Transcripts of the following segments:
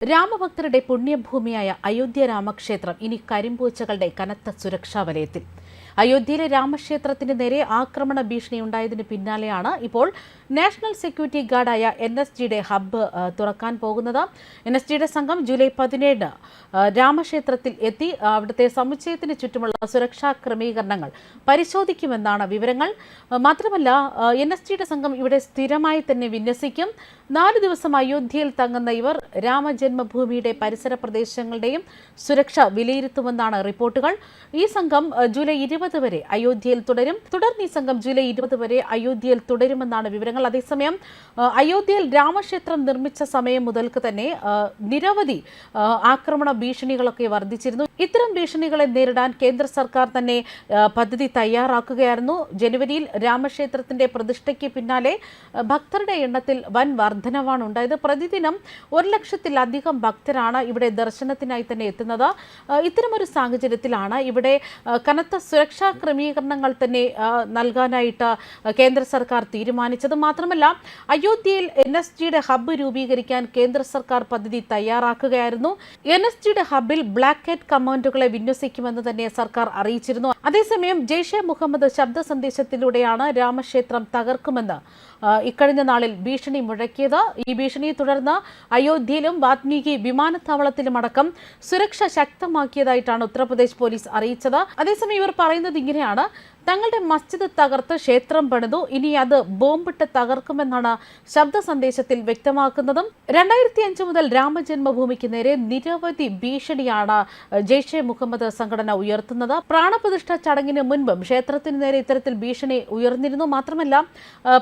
രാമഭക്തരുടെ പുണ്യഭൂമിയായ അയോധ്യ രാമക്ഷേത്രം ഇനി കരിമ്പൂച്ചകളുടെ കനത്ത സുരക്ഷാ വലയത്തിൽ. അയോധ്യയിലെ രാമക്ഷേത്രത്തിന് നേരെ ആക്രമണ ഭീഷണി ഉണ്ടായതിന് പിന്നാലെയാണ് ഇപ്പോൾ നാഷണൽ സെക്യൂരിറ്റി ഗാർഡായ എൻ എസ് ജിയുടെ ഹബ്ബ് തുറക്കാൻ പോകുന്നത്. എൻ എസ് ജിയുടെ സംഘം ജൂലൈ പതിനേഴിന് രാമക്ഷേത്രത്തിൽ എത്തി. അവിടുത്തെ സമുച്ചയത്തിന് ചുറ്റുമുള്ള സുരക്ഷാ ക്രമീകരണങ്ങൾ പരിശോധിക്കുമെന്നാണ് വിവരങ്ങൾ. മാത്രമല്ല എൻ എസ് ജിയുടെ സംഘം ഇവിടെ സ്ഥിരമായി തന്നെ വിന്യസിക്കും. നാല് ദിവസം അയോധ്യയിൽ തങ്ങുന്ന ഇവർ രാമജന്മഭൂമിയുടെ പരിസര പ്രദേശങ്ങളുടെയും സുരക്ഷ വിലയിരുത്തുമെന്നാണ് റിപ്പോർട്ടുകൾ. ഈ സംഘം ജൂലൈ ഇരുപത് വരെ അയോധ്യയിൽ തുടരും. തുടർന്ന് ഈ സംഘം ജൂലൈ ഇരുപത് വരെ അയോധ്യയിൽ തുടരുമെന്നാണ് വിവരങ്ങൾ. അതേസമയം അയോധ്യയിൽ രാമക്ഷേത്രം നിർമ്മിച്ച സമയം മുതൽക്ക് തന്നെ നിരവധി ആക്രമണ ഭീഷണികളൊക്കെ വർദ്ധിച്ചിരുന്നു. ഇത്തരം ഭീഷണികളെ നേരിടാൻ കേന്ദ്ര സർക്കാർ തന്നെ പദ്ധതി തയ്യാറാക്കുകയായിരുന്നു. ജനുവരിയിൽ രാമക്ഷേത്രത്തിന്റെ പ്രതിഷ്ഠയ്ക്ക് പിന്നാലെ ഭക്തരുടെ എണ്ണത്തിൽ വൻ വർധനവാണ് ഉണ്ടായത്. പ്രതിദിനം ഒരു ലക്ഷത്തിലധികം ഭക്തരാണ് ഇവിടെ ദർശനത്തിനായി തന്നെ എത്തുന്നത്. ഇത്തരമൊരു സാഹചര്യത്തിലാണ് ഇവിടെ കനത്ത സുരക്ഷാ ക്രമീകരണങ്ങൾ തന്നെ നൽകാനായിട്ട് കേന്ദ്ര സർക്കാർ തീരുമാനിച്ചത്. മാത്രമല്ല അയോധ്യയിൽ എൻ എസ് ജിയുടെ ഹബ്ബ് രൂപീകരിക്കാൻ കേന്ദ്ര സർക്കാർ പദ്ധതി തയ്യാറാക്കുകയായിരുന്നു. എൻ എസ് ജിയുടെ ഹബ്ബിൽ ബ്ലാക്ക് ഹെഡ് കമാൻഡുകളെ വിന്യസിക്കുമെന്ന് തന്നെ സർക്കാർ അറിയിച്ചിരുന്നു. അതേസമയം ജെയ്ഷെ മുഹമ്മദ് ശബ്ദ സന്ദേശത്തിലൂടെയാണ് രാമക്ഷേത്രം തകർക്കുമെന്ന് ഇക്കഴിഞ്ഞ നാളിൽ ഭീഷണി മുഴക്കിയത്. ഈ ഭീഷണിയെ തുടർന്ന് അയോധ്യയിലും വാത്മീകി വിമാനത്താവളത്തിലും അടക്കം സുരക്ഷ ശക്തമാക്കിയതായിട്ടാണ് ഉത്തർപ്രദേശ് പോലീസ് അറിയിച്ചത്. അതേസമയം ഇവർ പറയുന്നത് ഇങ്ങനെയാണ്. തങ്ങളുടെ മസ്ജിദ് തകർത്ത് ക്ഷേത്രം പണിതു. ഇനി അത് ബോംബിട്ട് തകർക്കുമെന്നാണ് ശബ്ദ സന്ദേശത്തിൽ വ്യക്തമാക്കുന്നതും. രണ്ടായിരത്തി അഞ്ച് മുതൽ രാമജന്മഭൂമിക്ക് നേരെ നിരവധി ഭീഷണിയാണ് ജെയ്ഷെ മുഹമ്മദ് സംഘടന ഉയർത്തുന്നത്. പ്രാണപ്രതിഷ്ഠ ചടങ്ങിന് മുൻപും ക്ഷേത്രത്തിന് നേരെ ഇത്തരത്തിൽ ഭീഷണി ഉയർന്നിരുന്നു. മാത്രമല്ല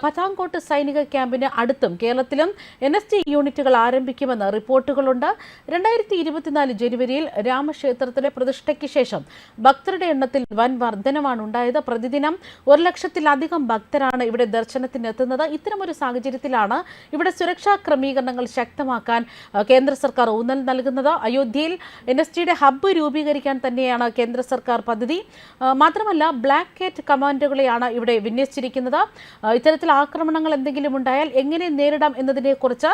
പത്താങ്കോട്ട് സൈനിക ക്യാമ്പിന് അടുത്തും കേരളത്തിലും എൻ എസ് ടി യൂണിറ്റുകൾ ആരംഭിക്കുമെന്ന് റിപ്പോർട്ടുകളുണ്ട്. രണ്ടായിരത്തി ഇരുപത്തിനാല് ജനുവരിയിൽ രാമക്ഷേത്രത്തിലെ പ്രതിഷ്ഠയ്ക്ക് ശേഷം ഭക്തരുടെ എണ്ണത്തിൽ വൻ വർധനവാണ് ഉണ്ടായത് പ്രതിദിനം ഒരു ലക്ഷത്തിലധികം ഭക്തരാണ് ഇവിടെ ദർശനത്തിന് എത്തുന്നത് ഇത്തരമൊരു സാഹചര്യത്തിലാണ് ഇവിടെ സുരക്ഷാ ക്രമീകരണങ്ങൾ ശക്തമാക്കാൻ കേന്ദ്ര സർക്കാർ ഊന്നൽ നൽകുന്നത്. അയോധ്യയിൽ ടിയുടെ ഹബ്ബ് രൂപീകരിക്കാൻ തന്നെയാണ് കേന്ദ്ര സർക്കാർ പദ്ധതി. മാത്രമല്ല ബ്ലാക്ക് കേറ്റ് കമാൻഡുകളെയാണ് ഇവിടെ വിന്യസിച്ചിരിക്കുന്നത്. ഇത്തരത്തിൽ ആക്രമണങ്ങൾ എന്തെങ്കിലും ഉണ്ടായാൽ എങ്ങനെ നേരിടാം എന്നതിനെക്കുറിച്ച്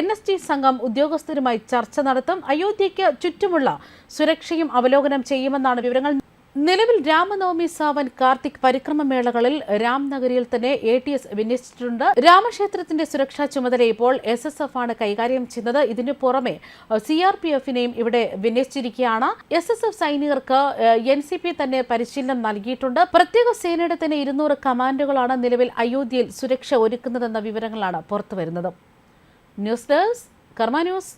എൻ എസ് ടി സംഘം ഉദ്യോഗസ്ഥരുമായി ചർച്ച നടത്തും. അയോധ്യയ്ക്ക് ചുറ്റുമുള്ള സുരക്ഷയും അവലോകനം ചെയ്യുമെന്നാണ് വിവരങ്ങൾ. നിലവിൽ രാമനവമി സാവൻ കാർത്തിക് പരിക്രമ മേളകളിൽ രാംനഗരിയിൽ തന്നെ എ ടി എസ് വിന്യസിച്ചിട്ടുണ്ട്. രാമക്ഷേത്രത്തിന്റെ സുരക്ഷാ ചുമതല ഇപ്പോൾ എസ് എസ് എഫ് ആണ് കൈകാര്യം ചെയ്യുന്നത്. ഇതിനു പുറമെ സി ആർ പി എഫിനെയും ഇവിടെ വിന്യസിച്ചിരിക്കുകയാണ്. എസ് എസ് എഫ് സൈനികർക്ക് എൻ സി പി തന്നെ പരിശീലനം നൽകിയിട്ടുണ്ട്. പ്രത്യേക സേനയുടെ തന്നെ ഇരുന്നൂറ് കമാൻഡുകളാണ് നിലവിൽ അയോധ്യയിൽ സുരക്ഷ ഒരുക്കുന്നതെന്ന വിവരങ്ങളാണ് പുറത്തുവരുന്നത്. News desk Karma news.